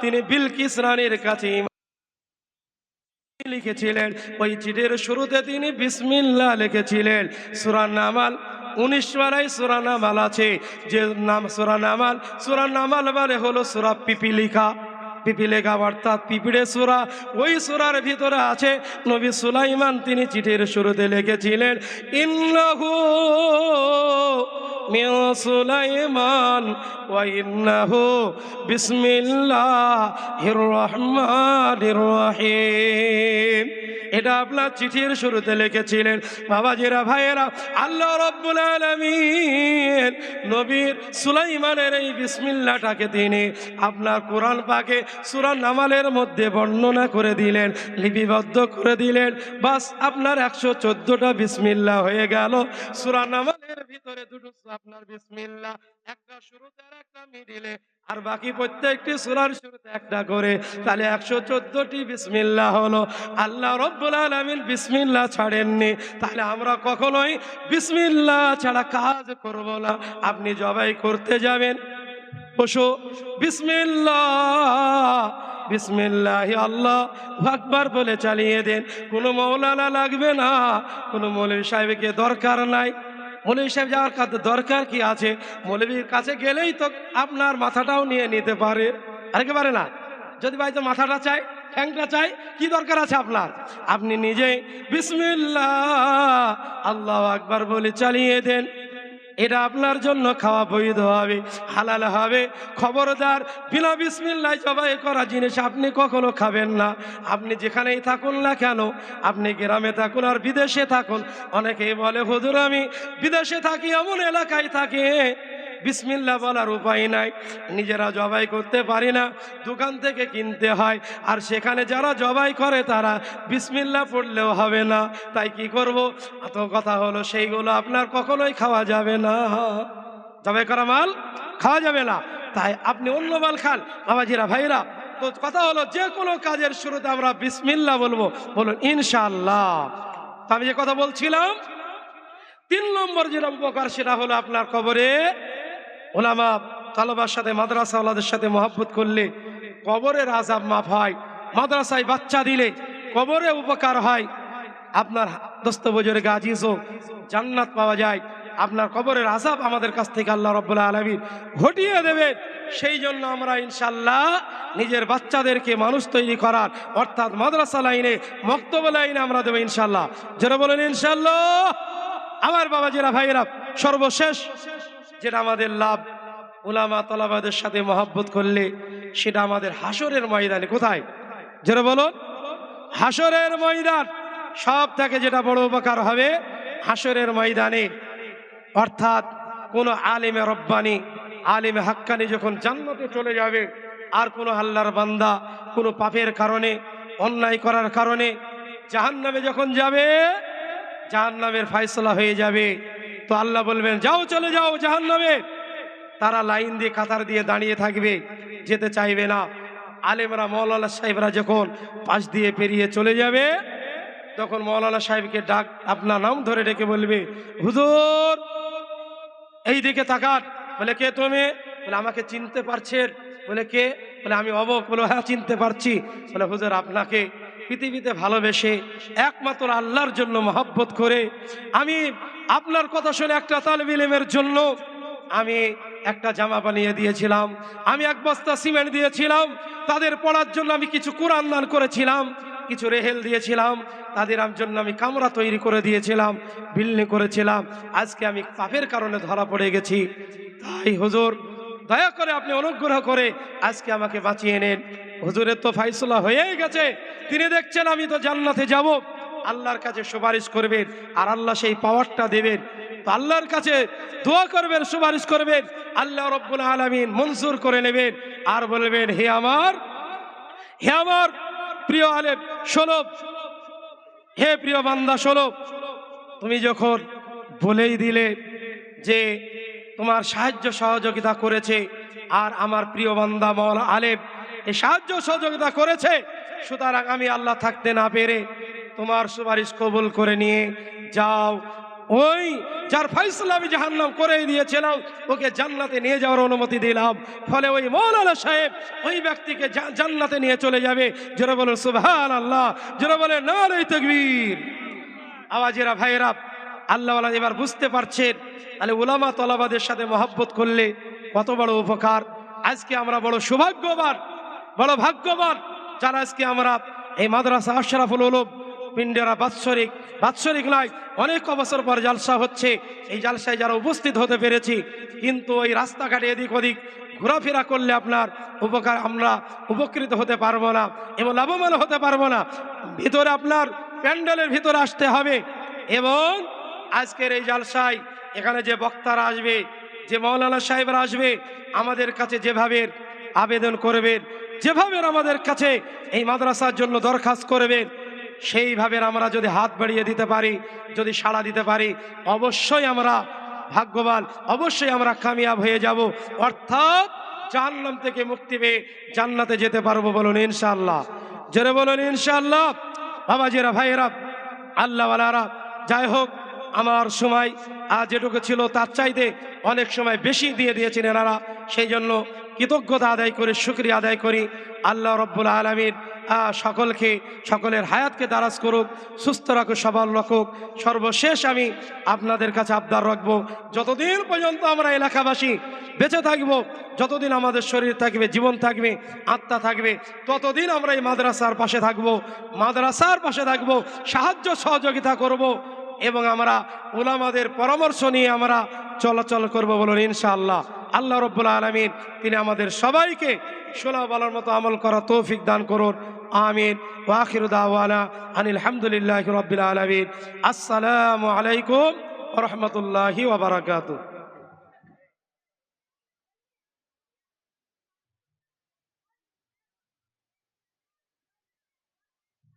তিনি বিলকিস রানীর কাছে লিখেছিলেন, ওই চিঠির শুরুতে তিনি বিসমিল্লা লিখেছিলেন। সুরান নামাল উনিশ বারাই সুরা নামাল আছে। যে নাম সুরা নামাল নামাল মানে হলো সুরা পিপিলিকা পিপিলিকা অর্থাৎ পিপিড়ে সুরা, ওই সুরার ভিতরে আছে, নবী সুলাইমান তিনি চিঠির শুরুতে লিখেছিলেন, ইন্নহু মিন সুলাইমান ওয়া ইন্নহু বিসমিল্লাহির রহমানির রহিম। এটা আপনার চিঠির শুরুতে লিখেছিলেন। বাবাজিরা, ভাইয়েরা, আল্লাহ রব্বুল আলামিন নবীর সুলাইমানের এই বিসমিল্লাটাকে তিনি আপনার কোরআন পাকে সূরা নামালের মধ্যে বর্ণনা করে দিলেন, লিপিবদ্ধ করে দিলেন। বাস আপনার একশো চোদ্দটা বিসমিল্লা হয়ে গেল। সূরা নামালের ভিতরে দুটো আপনার বিসমিল্লা একটা শুরুতে আর একটা মিডিলে। আর বাকি প্রত্যেকটি সুরার শুরুতে একটা করে। তাহলে একশো চোদ্দটি বিসমিল্লা হলো। আল্লাহ রব্বুল আলমিন বিসমিল্লা ছাড়েননি। তাহলে আমরা কখনোই বিসমিল্লা ছাড়া কাজ করব না। আপনি জবাই করতে যাবেন। পশু বিসমিল্লা বিসমিল্লাহ আল্লাহ। আকবার বলে চালিয়ে দেন। কোনো মৌলানা লাগবে না। কোনো মৌলভী সাহেবকে দরকার নাই। মৌলভী সাহেব যাওয়ার দরকার কি আছে? মৌলবীর কাছে গেলেই তো আপনার মাথাটাও নিয়ে নিতে পারে। আর পারে না? যদি ভাই তো মাথাটা চাই ঠ্যাংটা চাই কি দরকার আছে আপনার? আপনি নিজে বিসমিল্লা আল্লাহ আকবার বলে চালিয়ে দেন। এটা আপনার জন্য খাওয়া বৈধ হবে, হালাল হবে। খবরদার, বিনা বিসমিল্লায় জবাই করা জিনিস আপনি কখনো খাবেন না। আপনি যেখানেই থাকুন না কেন, আপনি গ্রামে থাকুন আর বিদেশে থাকুন। অনেকেই বলে, হুজুর, আমি বিদেশে থাকি, এমন এলাকায় থাকি। বিসমিল্লা বলার উপায় নাই। নিজেরা জবাই করতে পারি না, দোকান থেকে কিনতে হয়। আর সেখানে যারা জবাই করে তারা বিসমিল্লা পড়লেও হবে না। তাই কি করব? এত কথা হলো, সেইগুলো আপনার কখনোই খাওয়া যাবে না। জবাই করা মাল খাওয়া যাবে না। তাই আপনি অন্য মাল খান। বাবাজিরা ভাইরা, তো কথা হলো, যে কোনো কাজের শুরুতে আমরা বিসমিল্লা বলব। বলুন ইনশাল্লাহ আমি যে কথা বলছিলাম, তিন নম্বর যেটা উপকার, সেটা হলো আপনার কবরে ওলামা, তালবার সাথে, মাদ্রাসাওয়ালাদের সাথে মহব্বত করলে কবরের আজাব মাফ হয়। মাদ্রাসায় বাচ্চা দিলে কবরে উপকার হয়। আপনার দোস্ত বজরে গাজিজও জান্নাত পাওয়া যায়। আপনার কবরের আজাব আমাদের কাছ থেকে আল্লাহ রব্বুল্লা আলমীর ঘটিয়ে দেবেন। সেই জন্য আমরা ইনশাল্লাহ নিজের বাচ্চাদেরকে মানুষ তৈরি করার, অর্থাৎ মাদ্রাসা লাইনে, মক্তব লাইনে আমরা দেবো ইনশাল্লাহ যারা বলেন ইনশাল্লাহ আমার বাবাজিরা ভাইয়েরা, সর্বশেষ যেটা আমাদের লাভ। ওলামা তলাবাদের সাথে মহাব্বত করলে সেটা আমাদের হাসরের ময়দানে কোথায়? যেটা বলুন। হাসরের ময়দান। সব থেকে যেটা বড় উপকার হবে হাসরের ময়দানে। অর্থাৎ কোনো আলিমে রব্বানি, আলিমে হাক্কানি যখন জান্নাতে চলে যাবে, আর কোনো আল্লাহর বান্দা কোনো পাপের কারণে, অন্যায় করার কারণে জাহান্নামে যখন যাবে, জাহান্নামের ফায়সলা হয়ে যাবে। তো আল্লাহ বলবেন, যাও, চলে যাও জাহান্নামে। তারা লাইন দিয়ে কাতার দিয়ে দাঁড়িয়ে থাকবে, যেতে চাইবে না। আলেমরা মৌলানা সাহেবরা যখন পাশ দিয়ে পেরিয়ে চলে যাবে, তখন মৌলানা সাহেবকে ডাক, আপনার নাম ধরে ডেকে বলবে, হুজুর, এই দিকে তাকান। বলে, কে তুমি? বলে, আমাকে চিনতে পারছেন। বলে, কে? বলে, আমি অবক। বলে হ্যাঁ চিনতে পারছি। বলে, হুজুর, আপনাকে পৃথিবীতে ভালোবেসে একমাত্র আল্লাহর জন্য মহব্বত করে আমি আপনার কথা শুনে একটা তালব জন্য আমি একটা জামা বানিয়ে দিয়েছিলাম, আমি এক বস্তা সিমেন্ট দিয়েছিলাম, তাদের পড়ার জন্য আমি কিছু কোরআন দান করেছিলাম, কিছু রেহেল দিয়েছিলাম, তাদের জন্য আমি কামরা তৈরি করে দিয়েছিলাম, বিল্ডিং করেছিলাম, আজকে আমি পাপের কারণে ধরা পড়ে গেছি। তাই হুজুর দয়া করে আপনি অনুগ্রহ করে আজকে আমাকে বাঁচিয়ে নেন। হুজুরের তো ফাইসলা হয়েই গেছে। তিনি দেখছেন আমি তো জান্নাতে যাব। আল্লাহর কাছে সুপারিশ করবেন আর আল্লাহ সেই পাওয়ারটা দেবেন। তো আল্লাহর কাছে দোয়া করবেন, সুপারিশ করবেন। আল্লাহ রব্বুল আলমিন মঞ্জুর করে নেবেন। আর বলবেন, হে আমার হে আমার প্রিয় আলেম শোনব হে প্রিয় বান্দা শোনব তুমি যখন বলেই দিলে যে তোমার সাহায্য সহযোগিতা করেছে। আর আমার প্রিয় বান্দা মল আলেম এ সাহায্য সহযোগিতা করেছে। সুতরাং আমি আল্লাহ থাকতে না পেরে তোমার সুপারিশ কবুল করে নিয়ে যাও। ওই যার ফয়সলা আমি জাহান্নাম করে দিয়েছিলাম, ওকে জান্নাতে নিয়ে যাওয়ার অনুমতি দিলাম। ফলে ওই মৌলানা সাহেব ওই ব্যক্তিকে জান্নাতে নিয়ে চলে যাবে। যারা বলেন সুবহান আল্লাহ যারা বলে নারে তকবীর। আওয়াজেরা ভাইয়েরা আল্লাহ এবার বুঝতে পারছেন। তাহলে উলামা তলাবাদের সাথে মহব্বত করলে কত বড় উপকার। আজকে আমরা বড় সৌভাগ্যবান, বড় ভাগ্যবান যারা আজকে আমরা এই মাদ্রাসা আশরাফুল উলুম, পিন্ডেরা বাৎসরিক বাৎসরিক নয়, অনেক বছর পর জালসা হচ্ছে। এই জালসায় যারা উপস্থিত হতে পেরেছি, কিন্তু ওই রাস্তাঘাটে এদিক ওদিক ঘোরাফেরা করলে আপনার উপকার আমরা উপকৃত হতে পারব না এবং লাভবান হতে পারব না। ভিতরে আপনার প্যান্ডেলের ভিতরে আসতে হবে এবং আজকের এই জালসায় এখানে যে বক্তারা আসবে, যে মৌলানা সাহেবরা আসবে, আমাদের কাছে যেভাবে আবেদন করবেন যেভাবে আমাদের কাছে এই মাদ্রাসার জন্য দরখাস্ত করবেন সেইভাবে আমরা যদি হাত বাড়িয়ে দিতে পারি, যদি সাড়া দিতে পারি, অবশ্যই আমরা ভাগ্যবান, অবশ্যই আমরা কামিয়াব হয়ে যাব। অর্থাৎ জাহান্নাম থেকে মুক্তি পেয়ে জান্নাতে যেতে পারব বলুন ইনশাআল্লাহ। জোরে বলুন ইনশাআল্লাহ। বাবাজিরা, ভাইয়েরা, আল্লাহওয়ালারা, যাই হোক আমার সময় আজ যেটুকু ছিল তার চাইতে অনেক সময় বেশি দিয়ে দিয়েছেন এনারা। সেই জন্য কৃতজ্ঞতা আদায় করে, শুক্রিয়া আদায় করি। আল্লাহ রব্বুল আলমীর সকলকে, সকলের হায়াতকে দারাজ করুক, সুস্থ রাখুক, সবল রাখুক। সর্বশেষ আমি আপনাদের কাছে আবদার রাখব, যতদিন পর্যন্ত আমরা এলাকাবাসী বেঁচে থাকব, যতদিন আমাদের শরীর থাকবে, জীবন থাকবে, আত্মা থাকবে, ততদিন আমরা এই মাদ্রাসার পাশে থাকব, মাদ্রাসার পাশে থাকব, সাহায্য সহযোগিতা করব। এবং আমরা ওলামাদের পরামর্শ নিয়ে আমরা চলাচল করব বলুন ইনশাআল্লাহ। আল্লাহ রব্বুল আলমিন তিনি আমাদের সবাইকে সোলা বলার মতো আমল করা তৌফিক দান করুন। আমিন। ওয়াখির দাওয়ানা আনিল রব্বিল আলমিন। আসসালামু আলাইকুম রহমতুল্লাহি ওবরাকাতুহ